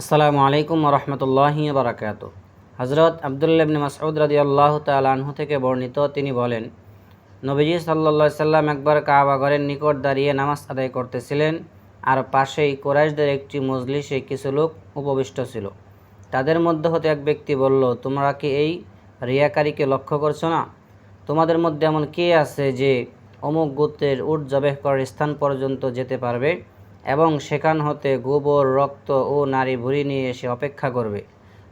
আসসালামু আলাইকুম রহমতুল্লাহি বারাকাত। হজরত আবদুল্লাবনি মাসউদ রাজি আল্লাহ তালাহু থেকে বর্ণিত তিনি বলেন, নবীজি সাল্লা সাল্লাম একবার কাবা ঘরের নিকট দাঁড়িয়ে নামাজ আদায় করতেছিলেন আর পাশেই কোরাইশদের একটি মজলিসে কিছু লোক উপবিষ্ট ছিল। তাদের মধ্যে হতে এক ব্যক্তি বলল, তোমরা কি এই রিয়াকারীকে লক্ষ্য করছ না? তোমাদের মধ্যে এমন কে আছে যে অমুক গোত্রের উট জবেহ করার স্থান পর্যন্ত যেতে পারবে? এবং সেখান হতে গোবর, রক্ত ও নারী ভুড়ি নিয়ে এসে অপেক্ষা করবে।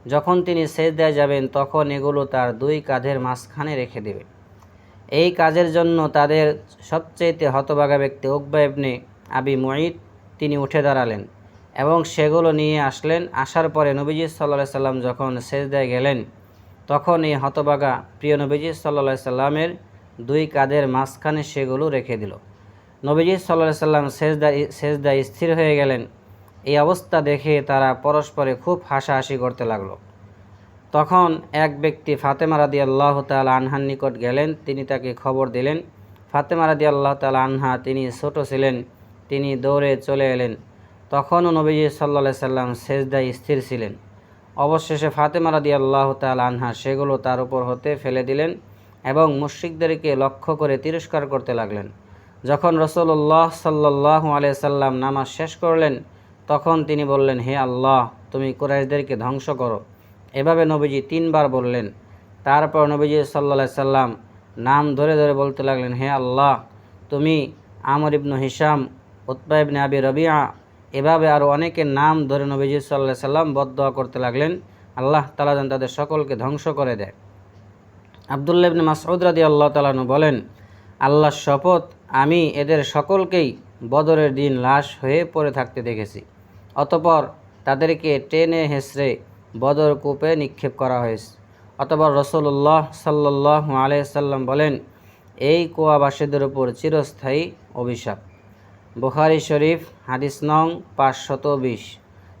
যখন তিনি সেজদায় যাবেন, তখন এগুলো তার দুই কাঁধের মাঝখানে রেখে দেবে। এই কাজের জন্য তাদের সবচেয়েতে হতবাগা ব্যক্তি উকবা আবি মুঈদ, তিনি উঠে দাঁড়ালেন এবং সেগুলো নিয়ে আসলেন। আসার পরে নবীজি সাল্লাহ সাল্লাম যখন সেজদায় গেলেন, তখন এই হতবাগা প্রিয় নবীজি সাল্লাহ সাল্লামের দুই কাঁধের মাঝখানে সেগুলো রেখে দিল। নবীজি সাল্লাহ সাল্লাম সেজদা সেজদা স্থির হয়ে গেলেন। এই অবস্থা দেখে তারা পরস্পরে খুব হাসাহাসি করতে লাগল। তখন এক ব্যক্তি ফাতেমা রাদি আল্লাহ তাল আনহার নিকট গেলেন, তিনি তাকে খবর দিলেন, ফাতেমা রাদি আল্লাহ তাল আনহা, তিনি ছোট ছিলেন, তিনি দৌড়ে চলে এলেন। তখনও নবীজি সাল্লা সাল্লাম সেজদায় স্থির ছিলেন। অবশেষে ফাতেমা রাদি আল্লাহ তাল আনহা সেগুলো তার উপর হতে ফেলে দিলেন এবং মুশ্রিকদেরকে লক্ষ্য করে তিরস্কার করতে লাগলেন। যখন রসল্লাহ সাল্লাহ আলিয়াল্লাম নামাজ শেষ করলেন, তখন তিনি বললেন, হে আল্লাহ, তুমি কুরাইশদেরকে ধ্বংস করো। এভাবে নবীজি তিনবার বললেন। তারপর নবীজি সাল্লা সাল্লাম নাম ধরে ধরে বলতে লাগলেন, হে আল্লাহ, তুমি আমর ইবনু হিসাম উৎপা ইবনে আবি রবিয়া এভাবে আরও অনেকের নাম ধরে নবীজি সাল্লাহ সাল্লাম বদয়া করতে লাগলেন। আল্লাহ তালা যেন তাদের সকলকে ধ্বংস করে দেয়। আবদুল্লাহ ইবনে মাসউদ রাদি আল্লাহ তালানু বলেন আল্লাহ শপথ আমি এদের সকলকেই বদরের দিন লাশ হয়ে পড়ে থাকতে দেখেছি। অতপর তাদেরকে টেনে হেসড়ে বদর কূপে নিক্ষেপ করা হয়েছে। অতপর রসল্লাহ সাল্লাহ আলাইসাল্লাম বলেন, এই কুয়াবাসীদের উপর চিরস্থায়ী অভিশাপ। বুখারি শরীফ, হাদিস নং পাঁচশত বিশ।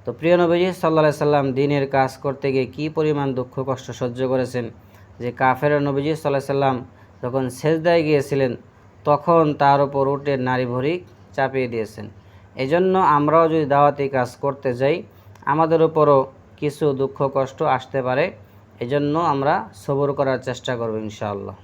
তো প্রিয় নবীজি সাল্লা সাল্লাম দিনের কাজ করতে গিয়ে কী পরিমাণ দুঃখ, কষ্ট সহ্য করেছেন? যে কাফের নবীজি সাল্লাহ সাল্লাম যখন সেজদায় গিয়েছিলেন তখন তার উপর উঠে নারী ভরি চাপিয়ে দিয়েছেন। এজন্য আমরাও যদি দাওয়াতি কাজ করতে যাই, আমাদের উপরও কিছু দুঃখ কষ্ট আসতে পারে। এজন্য আমরা সবর করার চেষ্টা করব ইনশাআল্লাহ।